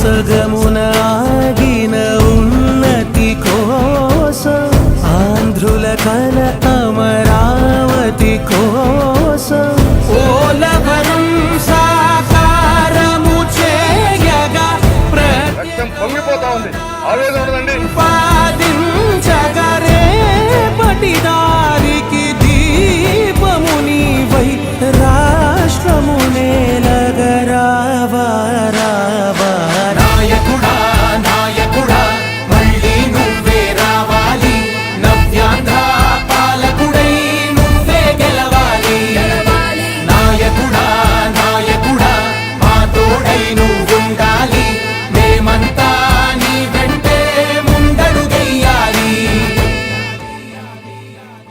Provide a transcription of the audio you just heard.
సగమున ఆగిన ఉన్నతి కోసం ఆంధ్రుల కల అమరావతి కోసం ఓలవనం సాకారము చేయగా